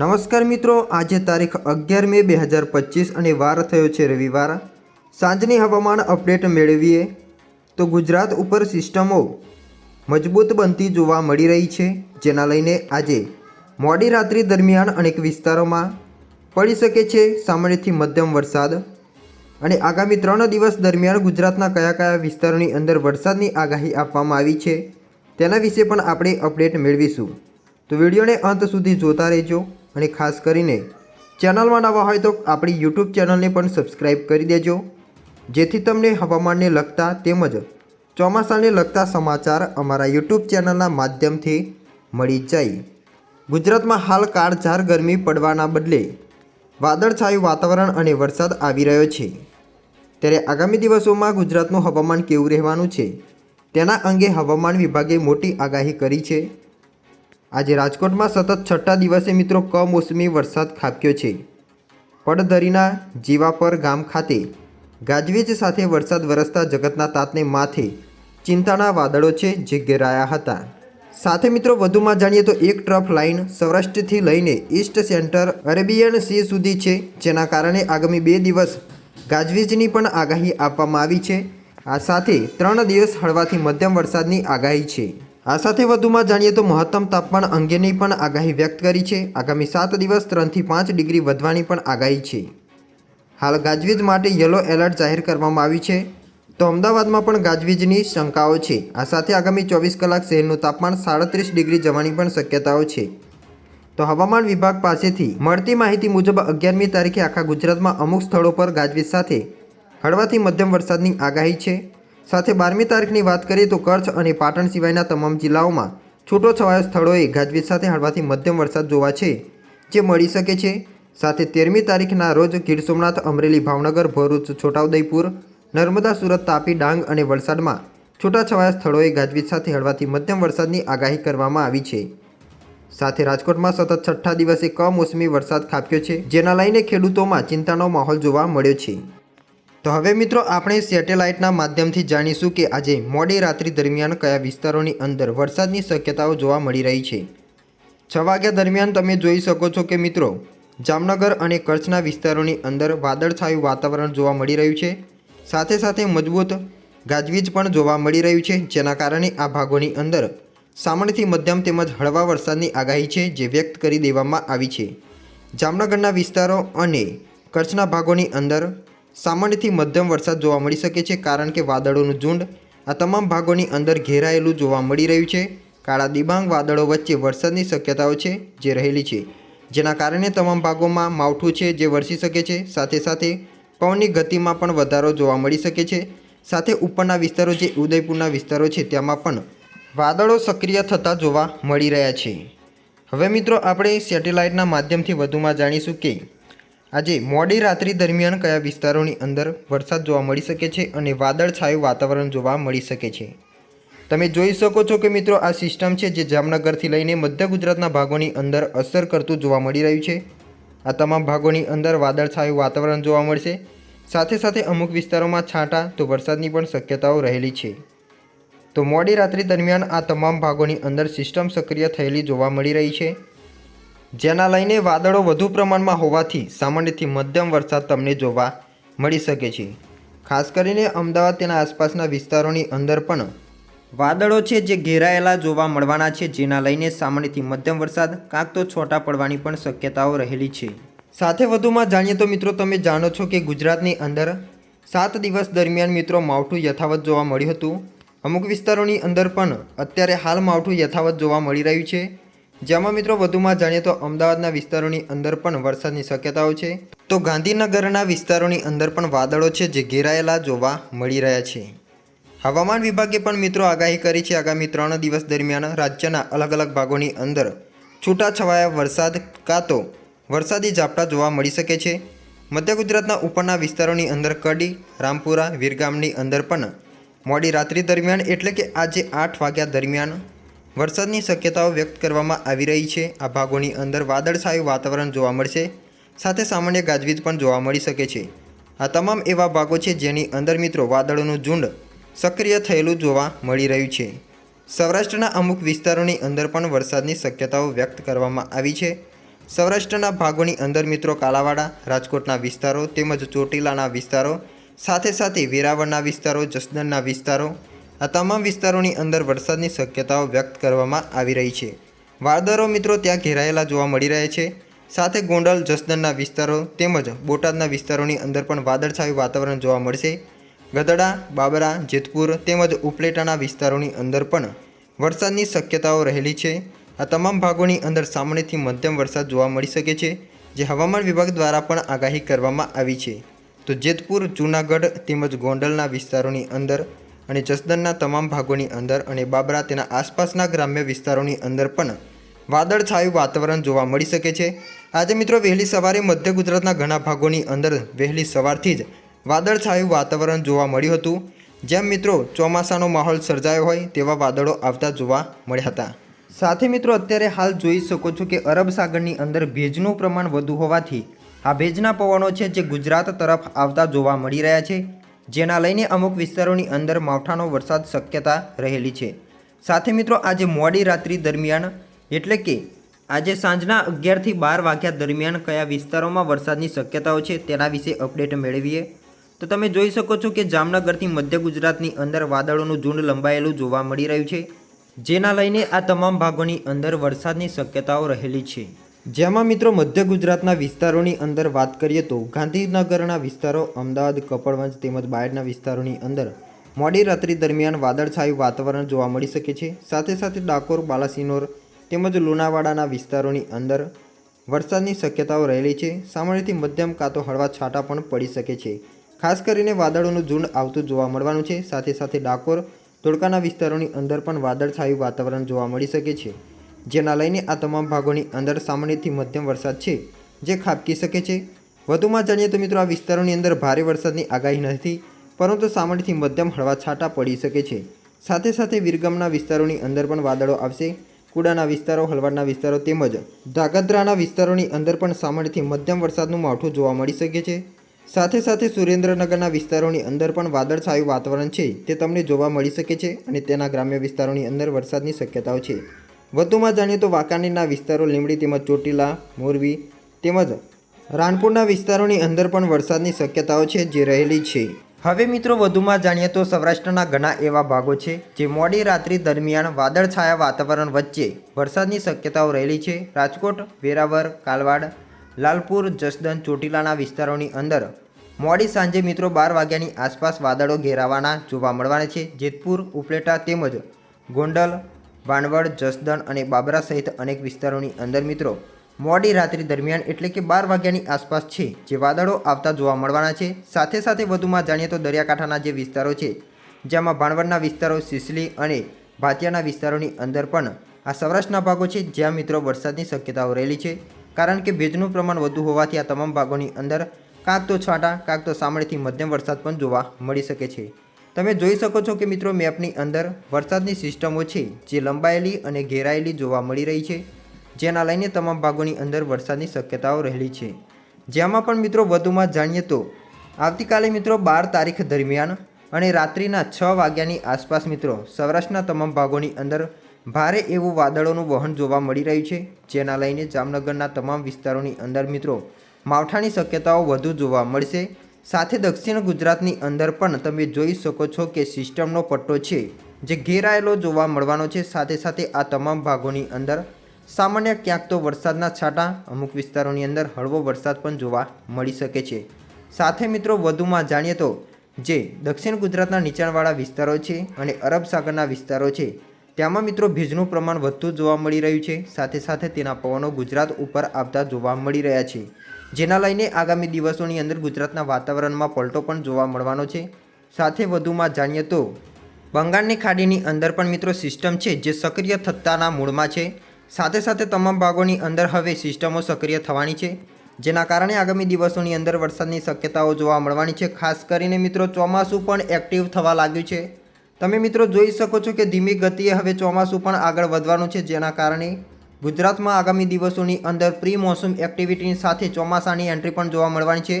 નમસ્કાર મિત્રો, આજે તારીખ અગિયાર મે બે હજાર પચીસ અને વાર થયો છે રવિવાર. સાંજની હવામાન અપડેટ મેળવીએ તો ગુજરાત ઉપર સિસ્ટમો મજબૂત બનતી જોવા મળી રહી છે, જેના લઈને આજે મોડી રાત્રિ દરમિયાન અનેક વિસ્તારોમાં પડી શકે છે સામાન્યથી મધ્યમ વરસાદ. અને આગામી ત્રણ દિવસ દરમિયાન ગુજરાતના કયા કયા વિસ્તારોની અંદર વરસાદની આગાહી આપવામાં આવી છે, તેના વિશે પણ આપણે અપડેટ મેળવીશું. તો વિડીયોને અંત સુધી જોતા રહેજો. અને ખાસ કરીને ચેનલમાં નવા હોય તો આપણી યુટ્યુબ ચેનલને પણ સબસ્ક્રાઈબ કરી દેજો. જેથી તમને હવામાનને લગતા તેમજ ચોમાસાને લગતા સમાચાર અમારા યુટ્યુબ ચેનલના માધ્યમથી મળી જાય. ગુજરાતમાં હાલ કાળઝાર ગરમી પડવાના બદલે વાદળછાયું વાતાવરણ અને વરસાદ આવી રહ્યો છે. ત્યારે આગામી દિવસોમાં ગુજરાતનું હવામાન કેવું રહેવાનું છે? તેના અંગે હવામાન વિભાગે મોટી આગાહી કરી છે. આજે રાજકોટમાં સતત છઠ્ઠા દિવસે મિત્રો કમોસમી વરસાદ ખાબક્યો છે. પડધરીના જીવાપર ગામ ખાતે ગાજવીજ સાથે વરસાદ વરસતા જગતના તાતને માથે ચિંતાના વાદળો છે જે ઘેરાયા હતા. સાથે મિત્રો વધુમાં જાણીએ તો એક ટ્રફ લાઇન સૌરાષ્ટ્રથી લઈને ઈસ્ટ સેન્ટર અરેબિયન સી સુધી છે, જેના કારણે આગામી બે દિવસ ગાજવીજની પણ આગાહી આપવામાં આવી છે. આ સાથે ત્રણ દિવસ હળવાથી મધ્યમ વરસાદની આગાહી છે. આ સાથે વધુમાં જાણીએ તો મહત્તમ તાપમાન અંગેની પણ આગાહી વ્યક્ત કરી છે. આગામી સાત દિવસ ત્રણથી પાંચ ડિગ્રી વધવાની પણ આગાહી છે. હાલ ગાજવીજ માટે યલો એલર્ટ જાહેર કરવામાં આવ્યું છે. તો અમદાવાદમાં પણ ગાજવીજની શંકાઓ છે. આ સાથે આગામી ચોવીસ કલાક શહેરનું તાપમાન સાડત્રીસ ડિગ્રી જવાની પણ શક્યતાઓ છે. તો હવામાન વિભાગ પાસેથી મળતી માહિતી મુજબ અગિયારમી તારીખે આખા ગુજરાતમાં અમુક સ્થળો પર ગાજવીજ સાથે હળવાથી મધ્યમ વરસાદની આગાહી છે. સાથે બારમી તારીખની વાત કરીએ તો કચ્છ અને પાટણ સિવાયના તમામ જિલ્લાઓમાં છૂટોછવાયા સ્થળોએ ગાજવીજ સાથે હળવાથી મધ્યમ વરસાદ જોવા છે, જે મળી શકે છે. સાથે તેરમી તારીખના રોજ ગીર સોમનાથ, અમરેલી, ભાવનગર, ભરૂચ, છોટાઉદેપુર, નર્મદા, સુરત, તાપી, ડાંગ અને વલસાડમાં છૂટાછવાયા સ્થળોએ ગાજવીજ સાથે હળવાથી મધ્યમ વરસાદની આગાહી કરવામાં આવી છે. સાથે રાજકોટમાં સતત છઠ્ઠા દિવસે કમોસમી વરસાદ ખાબક્યો છે, જેના લઈને ખેડૂતોમાં ચિંતાનો માહોલ જોવા મળ્યો છે. તો હવે મિત્રો આપણે સેટેલાઇટના માધ્યમથી જાણીશું કે આજે મોડી રાત્રિ દરમિયાન કયા વિસ્તારોની અંદર વરસાદની શક્યતાઓ જોવા મળી રહી છે. છ વાગ્યા દરમિયાન તમે જોઈ શકો છો કે મિત્રો, જામનગર અને કચ્છના વિસ્તારોની અંદર વાદળછાયું વાતાવરણ જોવા મળી રહ્યું છે. સાથે સાથે મજબૂત ગાજવીજ પણ જોવા મળી રહ્યું છે, જેના કારણે આ ભાગોની અંદર સામાન્યથી મધ્યમ તેમજ હળવા વરસાદની આગાહી છે જે વ્યક્ત કરી દેવામાં આવી છે. જામનગરના વિસ્તારો અને કચ્છના ભાગોની અંદર સામાન્યથી મધ્યમ વરસાદ જોવા મળી શકે છે કારણ કે વાદળોનું ઝુંડ આ તમામ ભાગોની અંદર ઘેરાયેલું જોવા મળી રહ્યું છે. કાળા દિબાંગ વાદળો વચ્ચે વરસાદની શક્યતાઓ છે જે રહેલી છે, જેના કારણે તમામ ભાગોમાં માવઠું છે જે વરસી શકે છે. સાથે સાથે પવનની ગતિમાં પણ વધારો જોવા મળી શકે છે. સાથે ઉપરના વિસ્તારો જે ઉદયપુરના વિસ્તારો છે તેમાં પણ વાદળો સક્રિય થતા જોવા મળી રહ્યા છે. હવે મિત્રો આપણે સેટેલાઇટના માધ્યમથી વધુમાં જાણીશું કે આજે મોડી રાત્રિ દરમિયાન કયા વિસ્તારોની અંદર વરસાદ જોવા મળી શકે છે અને વાદળછાયું વાતાવરણ જોવા મળી શકે છે? તમે જોઈ શકો છો કે મિત્રો આ સિસ્ટમ છે જે જામનગરથી લઈને મધ્ય ગુજરાતના ભાગોની અંદર અસર કરતું જોવા મળી રહ્યું છે. આ તમામ ભાગોની અંદર વાદળછાયું વાતાવરણ જોવા મળશે. સાથે સાથે અમુક વિસ્તારોમાં છાંટા, તો વરસાદની પણ શક્યતાઓ રહેલી છે. તો મોડી રાત્રિ દરમિયાન આ તમામ ભાગોની અંદર સિસ્ટમ સક્રિય થયેલી જોવા મળી રહી છે. જેના લઈને વાદળો વધુ પ્રમાણમાં હોવાથી સામાન્યથી મધ્યમ વરસાદ તમને જોવા મળી શકે છે. ખાસ કરીને અમદાવાદ તેના આસપાસના વિસ્તારોની અંદર પણ વાદળો છે જે ઘેરાયેલા જોવા મળવાના છે, જેના લઈને સામાન્યથી મધ્યમ વરસાદ કાંક તો છોટા પડવાની પણ શક્યતાઓ રહેલી છે. સાથે વધુમાં જાણીએ તો મિત્રો તમે જાણો છો કે ગુજરાતની અંદર સાત દિવસ દરમિયાન મિત્રો માવઠું યથાવત જોવા મળ્યું હતું. અમુક વિસ્તારોની અંદર પણ અત્યારે હાલ માવઠું યથાવત જોવા મળી રહ્યું છે. જેમાં મિત્રો વધુમાં જાણીએ તો અમદાવાદના વિસ્તારોની અંદર પણ વરસાદની શક્યતાઓ છે. તો ગાંધીનગરના વિસ્તારોની અંદર પણ વાદળો છે જે ઘેરાયેલા જોવા મળી રહ્યા છે. હવામાન વિભાગે પણ મિત્રો આગાહી કરી છે આગામી ત્રણ દિવસ દરમિયાન રાજ્યના અલગ અલગ ભાગોની અંદર છૂટાછવાયા વરસાદ કાં તો વરસાદી ઝાપટા જોવા મળી શકે છે. મધ્ય ગુજરાતના ઉપરના વિસ્તારોની અંદર કડી, રામપુરા, વિરગામની અંદર પણ મોડી રાત્રિ દરમિયાન એટલે કે આજે આઠ વાગ્યા દરમિયાન વરસાદની શક્યતાઓ વ્યક્ત કરવામાં આવી રહી છે. આ ભાગોની અંદર વાદળછાયું વાતાવરણ જોવા મળશે. સાથે સામાન્ય ગાજવીજ પણ જોવા મળી શકે છે. આ તમામ એવા ભાગો છે જેની અંદર મિત્રો વાદળોનું ઝુંડ સક્રિય થયેલું જોવા મળી રહ્યું છે. સૌરાષ્ટ્રના અમુક વિસ્તારોની અંદર પણ વરસાદની શક્યતાઓ વ્યક્ત કરવામાં આવી છે. સૌરાષ્ટ્રના ભાગોની અંદર મિત્રો કાલાવાડા, રાજકોટના વિસ્તારો તેમજ ચોટીલાના વિસ્તારો, સાથે સાથે વેરાવળના વિસ્તારો, જસદણના વિસ્તારો આ તમામ વિસ્તારોની અંદર વરસાદની શક્યતાઓ વ્યક્ત કરવામાં આવી રહી છે. વાદળો મિત્રો ત્યાં ઘેરાયેલા જોવા મળી રહ્યા છે. સાથે ગોંડલ, જસદણના વિસ્તારો તેમજ બોટાદના વિસ્તારોની અંદર પણ વાદળછાયું વાતાવરણ જોવા મળશે. ગદડા બાબરા, જેતપુર તેમજ ઉપલેટાના વિસ્તારોની અંદર પણ વરસાદની શક્યતાઓ રહેલી છે. આ તમામ ભાગોની અંદર સામાન્યથી મધ્યમ વરસાદ જોવા મળી શકે છે, જે હવામાન વિભાગ દ્વારા પણ આગાહી કરવામાં આવી છે. તો જેતપુર, જૂનાગઢ તેમજ ગોંડલના વિસ્તારોની અંદર અને જસદણના તમામ ભાગોની અંદર અને બાબરા તેના આસપાસના ગ્રામ્ય વિસ્તારોની અંદર પણ વાદળછાયું વાતાવરણ જોવા મળી શકે છે. આજે મિત્રો વહેલી સવારે મધ્ય ગુજરાતના ઘણા ભાગોની અંદર વહેલી સવારથી જ વાદળછાયું વાતાવરણ જોવા મળ્યું હતું. જેમ મિત્રો ચોમાસાનો માહોલ સર્જાયો હોય તેવા વાદળો આવતા જોવા મળ્યા હતા. સાથે મિત્રો અત્યારે હાલ જોઈ શકો છો કે અરબ સાગરની અંદર ભેજનું પ્રમાણ વધુ હોવાથી આ ભેજના પવનો છે જે ગુજરાત તરફ આવતા જોવા મળી રહ્યા છે. જેના લઈને અમુક વિસ્તારોની અંદર માવઠાનો વરસાદ શક્યતા રહેલી છે. સાથે મિત્રો, આજે મોડી રાત્રિ દરમિયાન, એટલે કે આજે સાંજના અગિયારથી બાર વાગ્યા દરમિયાન કયા વિસ્તારોમાં વરસાદની શક્યતાઓ છે તેના વિશે અપડેટ મેળવીએ. તો તમે જોઈ શકો છો કે જામનગરથી મધ્ય ગુજરાતની અંદર વાદળોનું ઝુંડ લંબાયેલું જોવા મળી રહ્યું છે, જેના લઈને આ તમામ ભાગોની અંદર વરસાદની શક્યતાઓ રહેલી છે. જેમાં મિત્રો મધ્ય ગુજરાતના વિસ્તારોની અંદર વાત કરીએ તો ગાંધીનગરના વિસ્તારો, અમદાવાદ, કપડવંજ તેમજ બાયડના વિસ્તારોની અંદર મોડી રાત્રિ દરમિયાન વાદળછાયું વાતાવરણ જોવા મળી શકે છે. સાથે સાથે ડાકોર, બાલાસિનોર તેમજ લુણાવાડાના વિસ્તારોની અંદર વરસાદની શક્યતાઓ રહેલી છે. સામાન્યથી મધ્યમ કાં તો હળવા છાંટા પણ પડી શકે છે. ખાસ કરીને વાદળોનું ઝુંડ આવતું જોવા મળવાનું છે. સાથે સાથે ડાકોર, ધોળકાના વિસ્તારોની અંદર પણ વાદળછાયું વાતાવરણ જોવા મળી શકે છે. જેના લઈને આ તમામ ભાગોની અંદર સામાન્યથી મધ્યમ વરસાદ છે, જે ખાબકી શકે છે. વધુમાં જાણીએ તો મિત્રો આ વિસ્તારોની અંદર ભારે વરસાદની આગાહી નથી, પરંતુ સામાન્યથી મધ્યમ હળવા છાંટા પડી શકે છે. સાથે સાથે વિરગમના વિસ્તારોની અંદર પણ વાદળો આવશે. કુડાના વિસ્તારો હલવાડના વિસ્તારો તેમજ ધાગધ્રાના વિસ્તારોની અંદર પણ સામાન્યથી મધ્યમ વરસાદનું માવઠું જોવા મળી શકે છે. સાથે સાથે સુરેન્દ્રનગરના વિસ્તારોની અંદર પણ વાદળછાયું વાતાવરણ છે, તે તમને જોવા મળી શકે છે અને તેના ગ્રામ્ય વિસ્તારોની અંદર વરસાદની શક્યતાઓ છે. વધુમાં જાણીએ તો વાંકાનેરના વિસ્તારો લીમડી તેમજ ચોટીલા, મોરબી તેમજ રાણપુરના વિસ્તારોની અંદર પણ વરસાદની શક્યતાઓ છે જે રહેલી છે. હવે મિત્રો વધુમાં જાણીએ તો સૌરાષ્ટ્રના ઘણા એવા ભાગો છે જે મોડી રાત્રિ દરમિયાન વાદળછાયા વાતાવરણ વચ્ચે વરસાદની શક્યતાઓ રહેલી છે. રાજકોટ વેરાવર કાલવાડ, લાલપુર જસદન ચોટીલાના વિસ્તારોની અંદર મોડી સાંજે મિત્રો બાર વાગ્યાની આસપાસ વાદળો ઘેરાવાના જોવા મળવાના છે. જેતપુર, ઉપલેટા તેમજ ગોંડલ વાણવડ જસદણ અને બાબરા સહિત અનેક વિસ્તારોની અંદર મિત્રો, મોડી રાત્રિ દરમિયાન એટલે કે બાર વાગ્યાની આસપાસ છે, જે વાદળો આવતા જોવા મળવાના છે. સાથે સાથે વધુમાં જાણીએ તો દરિયાકાંઠાના જે વિસ્તારો છે, જેમાં ભાણવડના વિસ્તારો સિસલી અને ભાતિયાના વિસ્તારોની અંદર પણ આ સૌરાષ્ટ્રના ભાગો છે, જ્યાં મિત્રો વરસાદની શક્યતાઓ રહેલી છે. કારણ કે ભેજનું પ્રમાણ વધુ હોવાથી આ તમામ ભાગોની અંદર કાંક તો છાંટા, કાંક તો સામળીથી મધ્યમ વરસાદ પણ જોવા મળી શકે છે. તમે જોઈ શકો છો કે મિત્રો મેપની અંદર વરસાદની સિસ્ટમો છે જે લંબાયેલી અને ઘેરાયેલી જોવા મળી રહી છે, જેના લઈને તમામ ભાગોની અંદર વરસાદની શક્યતાઓ રહેલી છે. જેમાં પણ મિત્રો વધુમાં જાણીએ તો, આવતીકાલે મિત્રો બાર તારીખ દરમિયાન અને રાત્રિના છ વાગ્યાની આસપાસ મિત્રો સૌરાષ્ટ્રના તમામ ભાગોની અંદર ભારે એવું વાદળોનું વહન જોવા મળી રહ્યું છે, જેના લઈને જામનગરના તમામ વિસ્તારોની અંદર મિત્રો માવઠાની શક્યતાઓ વધુ જોવા મળશે સાથે દક્ષિણ ગુજરાતની અંદર પણ તમે જોઈ શકો છો કે સિસ્ટમનો પટ્ટો છે, જે ઘેરાયેલો જોવા મળવાનો છે. સાથે સાથે આ તમામ ભાગોની અંદર સામાન્ય ક્યાંક તો વરસાદના છાંટા, અમુક વિસ્તારોની અંદર હળવો વરસાદ પણ જોવા મળી શકે છે. સાથે મિત્રો, વધુમાં જાણીએ તો, જે દક્ષિણ ગુજરાતના નીચાણવાળા વિસ્તારો છે અને અરબ સાગરના વિસ્તારો છે, ત્યાંમાં મિત્રો ભેજનું પ્રમાણ વધતું જોવા મળી રહ્યું છે. સાથે સાથે તેના પવનો ગુજરાત ઉપર આવતા જોવા મળી રહ્યા છે. જેના લઈને આગામી દિવસોની અંદર ગુજરાતના વાતાવરણમાં પલટો પણ જોવા મળવાનો છે. સાથે વધુમાં જાણીએ તો, બંગાળની ખાડીની અંદર પણ મિત્રો સિસ્ટમ છે જે સક્રિય થતાના મૂળમાં છે. સાથે સાથે તમામ ભાગોની અંદર હવે સિસ્ટમો સક્રિય થવાની છે, જેના કારણે આગામી દિવસોની અંદર વરસાદની શક્યતાઓ જોવા મળવાની છે. ખાસ કરીને મિત્રો ચોમાસું પણ એક્ટિવ થવા લાગ્યું છે. તમે મિત્રો જોઈ શકો છો કે ધીમી ગતિએ હવે ચોમાસું પણ આગળ વધવાનું છે, જેના કારણે ગુજરાતમાં આગામી દિવસોની અંદર પ્રી મોસમ એક્ટિવિટીની સાથે ચોમાસાની એન્ટ્રી પણ જોવા મળવાની છે.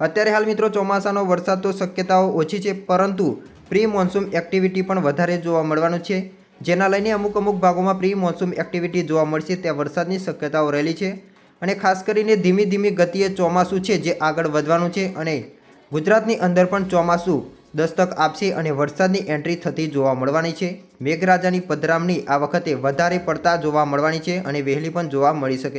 અત્યારે હાલ મિત્રો ચોમાસાનો વરસાદ તો શક્યતાઓ ઓછી છે, પરંતુ પ્રી મોન્સૂન એક્ટિવિટી પણ વધારે જોવા મળવાનું છે. જેના લઈને અમુક અમુક ભાગોમાં પ્રી મોન્સૂન એક્ટિવિટી જોવા મળશે ત્યાં વરસાદની શક્યતાઓ રહેલી છે. અને ખાસ કરીને ધીમી ધીમી ગતિએ ચોમાસું છે જે આગળ વધવાનું છે અને ગુજરાતની અંદર પણ ચોમાસું દસ્તક આપશે અને વરસાદની એન્ટ્રી થતી જોવા મળવાની છે. મેઘરાજાની પધરામણી આ વખતે વધારે પડતા જોવા મળવાની છે અને વહેલી પણ જોવા મળી શકે